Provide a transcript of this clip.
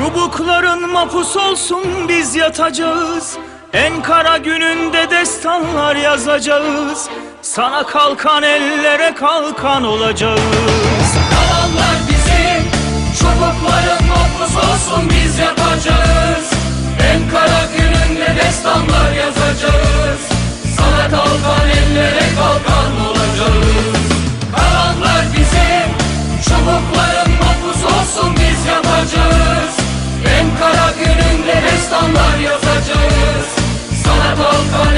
Çubukların mahpus olsun biz yatacağız. En kara gününde destanlar yazacağız. Sana kalkan ellere kalkan olacağız. Kalanlar bizim çubukların loco